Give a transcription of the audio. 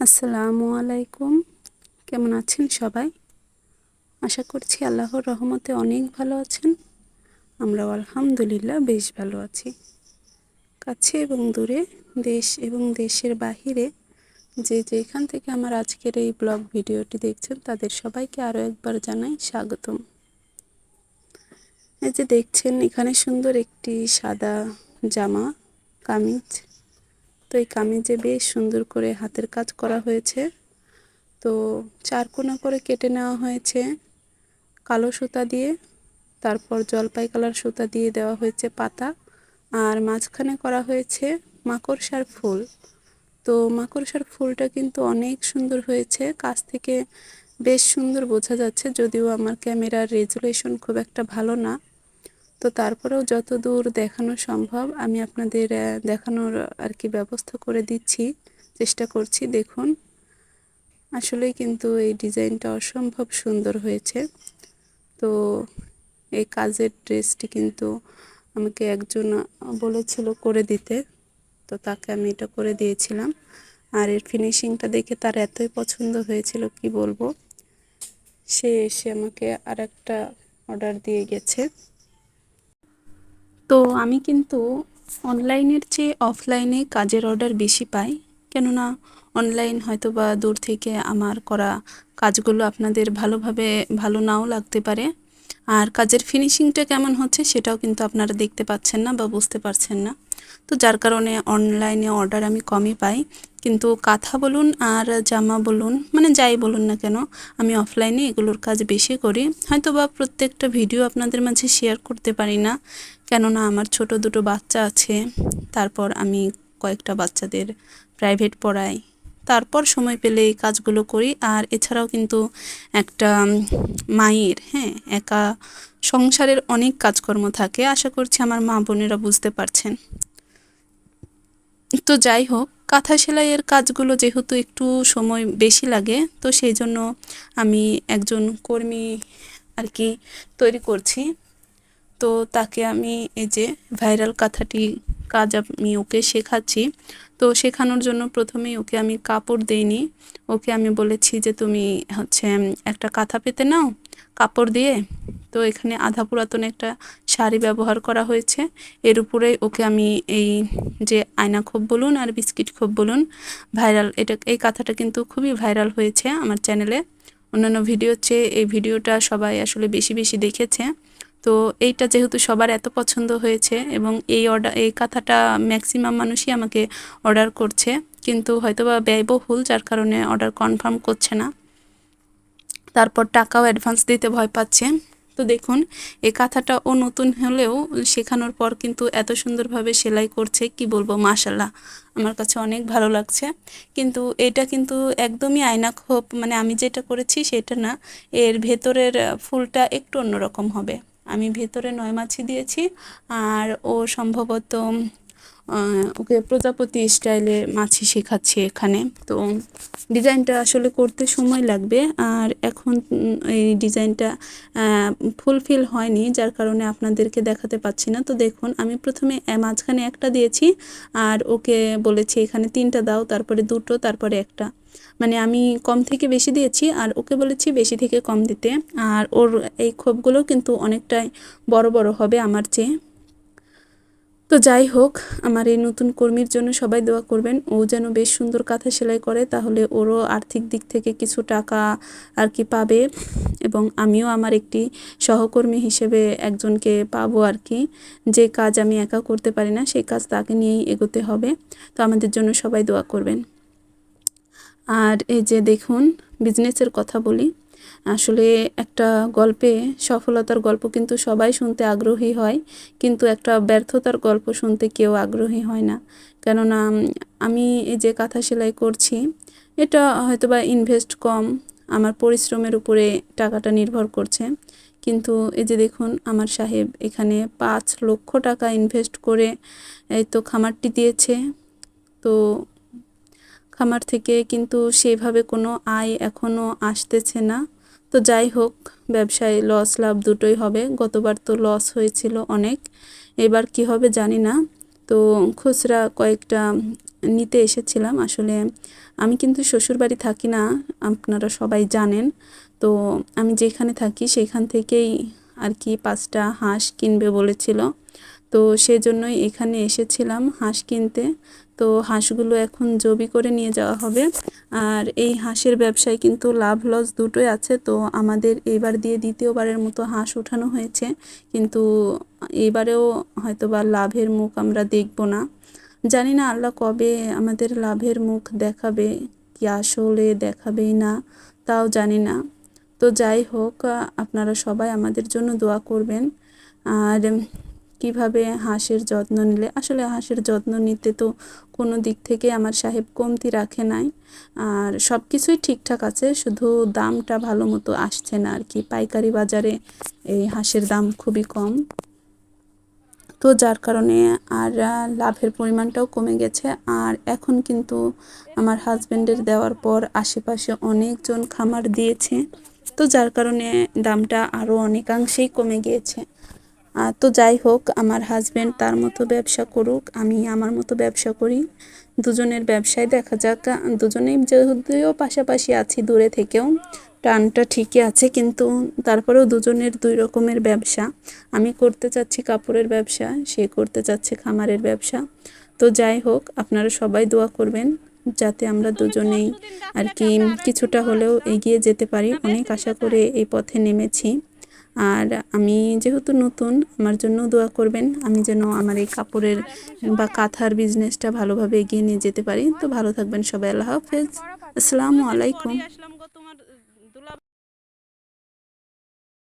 আসসালামু আলাইকুম। কেমন আছেন সবাই? আশা করছি আল্লাহর রহমতে অনেক ভালো আছেন। আমরাও আলহামদুলিল্লাহ বেশ ভালো আছি। কাছে এবং দূরে, দেশ এবং দেশের বাহিরে যে যেখান থেকে আমার আজকের এই ব্লগ ভিডিওটি দেখছেন, তাদের সবাইকে আরও একবার জানাই স্বাগতম। এই যে দেখছেন, এখানে সুন্দর একটি সাদা জামা, কামিজ এই কামিজে বেশ সুন্দর করে হাতের কাজ করা হয়েছে। তো চার কোনা করে কেটে নেওয়া হয়েছে কালো সুতা দিয়ে। তারপর জলপাই কালার সুতা দিয়ে দেওয়া হয়েছে পাতা। আর মাঝখানে করা হয়েছে মাকড়সার ফুল। তো মাকড়সার ফুলটা কিন্তু অনেক সুন্দর হয়েছে। কাছ থেকে বেশ সুন্দর বোঝা যাচ্ছে, যদিও আমার ক্যামেরার রেজুলেশন খুব একটা ভালো না। তো তারপরেও যত দূর দেখানো সম্ভব আমি আপনাদের দেখানোর আর কি ব্যবস্থা করে দিচ্ছি, চেষ্টা করছি। দেখুন, আসলেই কিন্তু এই ডিজাইনটা অসম্ভব সুন্দর হয়েছে। তো এই কাজের ড্রেসটি কিন্তু আমাকে একজন বলেছিল করে দিতে, তো তাকে আমি এটা করে দিয়েছিলাম। আর এর ফিনিশিংটা দেখে তার এতই পছন্দ হয়েছিল, কি বলব? সে এসে আমাকে আর একটা অর্ডার দিয়ে গেছে। তো আমি কিন্তু অনলাইনের চেয়ে অফলাইনে কাজের অর্ডার বেশি পাই। কেননা অনলাইন হয়তো বা দূর থেকে আমার করা কাজগুলো আপনাদের ভালোভাবে ভালো নাও লাগতে পারে। আর কাজের ফিনিশিংটা কেমন হচ্ছে সেটাও কিন্তু আপনারা দেখতে পাচ্ছেন না বা বুঝতে পারছেন না। তো যার কারণে অনলাইনে অর্ডার আমি কমই পাই। কিন্তু কাঁথা বলুন আর জামা বলুন মানে যাই বলুন না কেন, আমি অফলাইনে এগুলোর কাজ বেশি করি। হয়তো বা প্রত্যেকটা ভিডিও আপনাদের মাঝে শেয়ার করতে পারি না, কেননা আমার ছোট দুটো বাচ্চা আছে। তারপর আমি কয়েকটা বাচ্চাদের প্রাইভেট পড়াই। তারপর সময় পেলে এই কাজগুলো করি। আর এছাড়াও কিন্তু একটা মায়ের হ্যাঁ একা সংসারের অনেক কাজকর্ম থাকে। আশা করছি আমার মা বোনেরা বুঝতে পারছেন। তো যাই হোক, কাঁথা সেলাইয়ের কাজগুলো যেহেতু একটু সময় বেশি লাগে, তো সেই জন্য আমি একজন কর্মী আর কি তৈরি করছি। তো তাকে আমি এই যে ভাইরাল কাঁথাটি কাজ আমি ওকে শেখাচ্ছি। তো শেখানোর জন্য প্রথমেই ওকে আমি কাপড় দেইনি। ওকে আমি বলেছি যে, তুমি হচ্ছে একটা কাঁথা পেতে নাও, কাপড় দিয়ে। তো এখানে আধা পুরাতন একটা শাড়ি ব্যবহার করা হয়েছে। এর উপরে ওকে আমি এই যে আয়না খোপ বলুন আর বিস্কিট খোপ বলুন, ভাইরাল এটা, এই কাঁথাটা কিন্তু খুবই ভাইরাল হয়েছে আমার চ্যানেলে। অন্যান্য ভিডিওর চেয়ে এই ভিডিওটা সবাই আসলে বেশি বেশি দেখেছে। তো এইটা যেহেতু সবার এত পছন্দ হয়েছে এবং এই অর্ডার এই কাঁথাটা ম্যাক্সিমাম মানুষই আমাকে অর্ডার করছে। কিন্তু হয়তোবা ব্যয়বহুল, যার কারণে অর্ডার কনফার্ম করছে না। তারপর টাকাও অ্যাডভান্স দিতে ভয় পাচ্ছে। তো দেখুন, এই কাঁথাটা ও নতুন হলেও শেখানোর পর কিন্তু এত সুন্দরভাবে সেলাই করছে, কি বলব মাশাল্লাহ আমার কাছে অনেক ভালো লাগছে। কিন্তু এটা কিন্তু একদমই আয়না খোপ মানে আমি যেটা করেছি সেটা না, এর ভেতরের ফুলটা একটু অন্যরকম হবে। আমি ভেতরে নয় মাছি দিয়েছি। আর ও সম্ভবত ওকে প্রজাপতি স্টাইলে মাছি শেখাচ্ছি এখানে। তো ডিজাইনটা আসলে করতে সময় লাগবে। আর এখন এই ডিজাইনটা ফুলফিল হয়নি, যার কারণে আপনাদেরকে দেখাতে পাচ্ছি না। তো দেখুন, আমি প্রথমে মাঝখানে একটা দিয়েছি, আর ওকে বলেছি, এখানে তিনটা দাও, তারপরে দুটো, তারপরে একটা। মানে আমি কম থেকে বেশি দিয়েছি, আর ওকে বলেছি, বেশি থেকে কম দিতে। আর ওর এই ক্ষোভগুলো কিন্তু অনেকটাই বড় বড় হবে আমার চেয়ে। তো যাই হোক, আমার এই নতুন কর্মীর জন্য সবাই দোয়া করবেন। ও যেন বেশ সুন্দর কাঁথা সেলাই করে, তাহলে ওরও আর্থিক দিক থেকে কিছু টাকা আর কি পাবে এবং আমিও আমার একটি সহকর্মী হিসেবে একজনকে পাবো আর কি। যে কাজ আমি একা করতে পারি না সেই কাজ তাকে নিয়েই এগোতে হবে। তো আমাদের জন্য সবাই দোয়া করবেন। আর এই যে দেখুন বিজনেসের কথা বলি। আসলে একটা গল্পে সফলতার গল্প কিন্তু সবাই শুনতে আগ্রহী হয়, কিন্তু একটা ব্যর্থতার গল্প শুনতে কেউ আগ্রহী হয় না। কেননা আমি এই যে কাঁথা সেলাই করছি, এটা হয়তো বা ইনভেস্ট কম, আমার পরিশ্রমের উপরে টাকাটা নির্ভর করছে। কিন্তু এই যে দেখুন, আমার সাহেব এখানে পাঁচ লক্ষ টাকা ইনভেস্ট করে, এই তো খামারটি দিয়েছে। তো খামার থেকে কিন্তু সেভাবে কোনো আয় এখনও আসতেছে না। তো যাই হোক, ব্যবসায় লস লাভ দুটোই হবে। গতবার তো লস হয়েছিল অনেক। এবার কি হবে জানি না। তো খুচরা কয়েকটা নিতে এসেছিলাম। আসলে আমি কিন্তু শ্বশুরবাড়ি থাকি না, আপনারা সবাই জানেন। তো আমি যেখানে থাকি সেখান থেকেই আর কি পাঁচটা হাঁস কিনবে বলেছিল। তো সেজন্যই এখানে এসেছিলাম হাঁস কিনতে। তো হাঁসগুলো এখন জবি করে নিয়ে যাওয়া হবে। আর এই হাঁসের ব্যবসায় কিন্তু লাভ লস দুটোই আছে। তো আমাদের এইবার দিয়ে দ্বিতীয়বারের মতো হাঁস ওঠানো হয়েছে। কিন্তু এইবারেও হয়তো বা লাভের মুখ আমরা দেখব না। জানি না আল্লাহ কবে আমাদের লাভের মুখ দেখাবে, কি আসলে দেখাবেই না, তাও জানি না। তো যাই হোক, আপনারা সবাই আমাদের জন্য দোয়া করবেন। আর কীভাবে হাঁসের যত্ন নিলে? আসলে হাঁসের যত্ন নিতে তো কোনো দিক থেকে আমার সাহেব কমতি রাখে নাই। আর সব কিছুই ঠিকঠাক আছে, শুধু দামটা ভালো মতো আসছে না আর কি। পাইকারি বাজারে এই হাঁসের দাম খুবই কম। তো যার কারণে আর লাভের পরিমাণটাও কমে গেছে। আর এখন কিন্তু আমার হাজবেন্ডের দেওয়ার পর আশেপাশে অনেকজন খামার দিয়েছে। তো যার কারণে দামটা আরও অনেকাংশেই কমে গিয়েছে। তো যাই হোক, আমার হাজবেন্ড তার মতো ব্যবসা করুক, আমি আমার মতো ব্যবসা করি। দুজনের ব্যবসায় দেখা যাক, দুজনেই যদিও পাশাপাশি আছি দূরে থেকেও, টানটা ঠিকই আছে, কিন্তু তারপরেও দুজনের দুই রকমের ব্যবসা। আমি করতে চাচ্ছি কাপড়ের ব্যবসা, সে করতে চাচ্ছে খামারের ব্যবসা। তো যাই হোক, আপনারা সবাই দোয়া করবেন যাতে আমরা দুজনেই আর কি কিছুটা হলেও এগিয়ে যেতে পারি। অনেক আশা করে এই পথে নেমেছি। আর আমি যেহেতু নতুন, আমার জন্য দোয়া করবেন। আমি যেন আমার এই কাপড়ের বা কাঁথার বিজনেসটা ভালোভাবে এগিয়ে নিয়ে যেতে পারি। তো ভালো থাকবেন সবাই। আল্লাহ হাফেজ। আসসালামু আলাইকুম।